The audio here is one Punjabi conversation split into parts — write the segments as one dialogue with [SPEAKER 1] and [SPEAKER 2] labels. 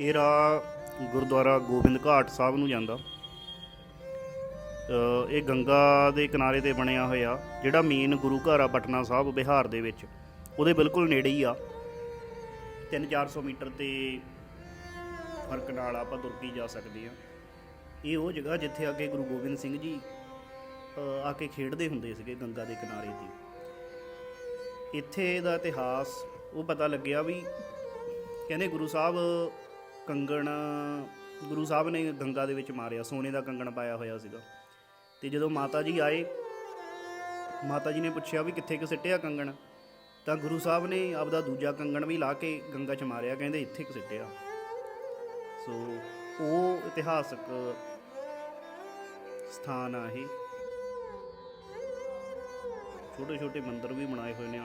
[SPEAKER 1] ਇਹ ਰਾਹ ਗੁਰਦੁਆਰਾ ਗੋਬਿੰਦ ਘਾਟ ਸਾਹਿਬ ਨੂੰ ਜਾਂਦਾ। ਇਹ ਗੰਗਾ ਦੇ ਕਿਨਾਰੇ ਤੇ ਬਣਿਆ ਹੋਇਆ, ਜਿਹੜਾ ਮੇਨ ਗੁਰੂ ਘਰ ਆ ਪਟਨਾ ਸਾਹਿਬ, ਬਿਹਾਰ ਦੇ ਵਿੱਚ, ਉਹਦੇ ਬਿਲਕੁਲ ਨੇੜੇ ਹੀ ਆ। 3-400 ਮੀਟਰ ਤੇ ਫ਼ਰਕ ਨਾਲ ਆਪਾਂ ਤੁਰਕੀ ਜਾ ਸਕਦੇ ਆ ਇਹ ਉਹ ਜਗ੍ਹਾ ਜਿੱਥੇ ਆ ਕੇ ਗੁਰੂ ਗੋਬਿੰਦ ਸਿੰਘ ਜੀ ਆ ਕੇ ਖੇਡਦੇ ਹੁੰਦੇ ਸੀਗੇ ਗੰਗਾ ਦੇ ਕਿਨਾਰੇ ਤੇ। ਇੱਥੇ ਦਾ ਇਤਿਹਾਸ, ਉਹ ਪਤਾ ਲੱਗਿਆ ਵੀ ਕਹਿੰਦੇ ਗੁਰੂ ਸਾਹਿਬ ਕੰਗਣ ਗੁਰੂ ਸਾਹਿਬ ਨੇ ਗੰਗਾ ਦੇ ਵਿੱਚ ਮਾਰਿਆ, ਸੋਨੇ ਦਾ ਕੰਗਣ ਪਾਇਆ ਹੋਇਆ ਸੀਗਾ। ਤੇ ਜਦੋਂ ਮਾਤਾ ਜੀ ਆਏ, ਮਾਤਾ ਜੀ ਨੇ ਪੁੱਛਿਆ ਵੀ ਕਿੱਥੇ ਕਿ ਸਿੱਟਿਆ ਕੰਗਣ? ਤਾਂ ਗੁਰੂ ਸਾਹਿਬ ਨੇ ਆਪਦਾ ਦੂਜਾ ਕੰਗਣ ਵੀ ਲਾ ਕੇ ਗੰਗਾ 'ਚ ਮਾਰਿਆ, ਕਹਿੰਦੇ ਇੱਥੇ ਕਿ ਸਿੱਟਿਆ। ਸੋ ਉਹ ਇਤਿਹਾਸਕ ਸਥਾਨ ਆ ਇਹ। ਛੋਟੇ ਛੋਟੇ ਮੰਦਿਰ ਵੀ ਬਣਾਏ ਹੋਏ ਨੇ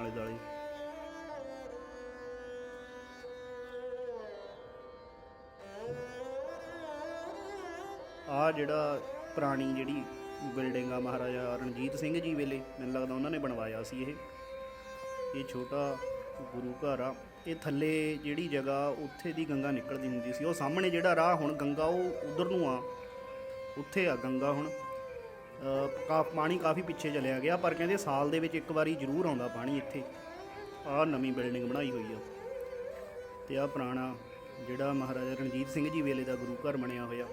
[SPEAKER 1] ਆ ਜਿਹੜਾ ਪੁਰਾਣੀ ਜਿਹੜੀ ਬਿਲਡਿੰਗ ਆ ਮਹਾਰਾਜਾ ਰਣਜੀਤ ਸਿੰਘ ਜੀ ਵੇਲੇ, ਮੈਨੂੰ ਲੱਗਦਾ ਉਹਨਾਂ ਨੇ ਬਣਵਾਇਆ ਸੀ ਇਹ। ਇਹ ਛੋਟਾ ਗੁਰੂ ਘਰ ਆ। ਇਹ ਥੱਲੇ ਜਿਹੜੀ ਜਗ੍ਹਾ ਉੱਥੇ ਦੀ ਗੰਗਾ ਨਿਕਲਦੀ ਹੁੰਦੀ ਸੀ। ਉਹ ਸਾਹਮਣੇ ਜਿਹੜਾ ਰਾਹ ਹੁਣ ਗੰਗਾ, ਉਹ ਉਧਰ ਨੂੰ ਆ। ਉੱਥੇ ਆ ਗੰਗਾ ਹੁਣ। ਕਾ, ਪਾਣੀ ਕਾਫੀ ਪਿੱਛੇ ਚਲਿਆ ਗਿਆ, ਪਰ ਕਹਿੰਦੇ ਸਾਲ ਦੇ ਵਿੱਚ ਇੱਕ ਵਾਰੀ ਜ਼ਰੂਰ ਆਉਂਦਾ ਪਾਣੀ ਇੱਥੇ। ਆ ਨਵੀਂ ਬਿਲਡਿੰਗ ਬਣਾਈ ਹੋਈ ਆ। ਤੇ ਆ ਪੁਰਾਣਾ ਜਿਹੜਾ ਮਹਾਰਾਜਾ ਰਣਜੀਤ ਸਿੰਘ ਜੀ ਵੇਲੇ ਦਾ ਗੁਰੂ ਘਰ ਬਣਿਆ ਹੋਇਆ।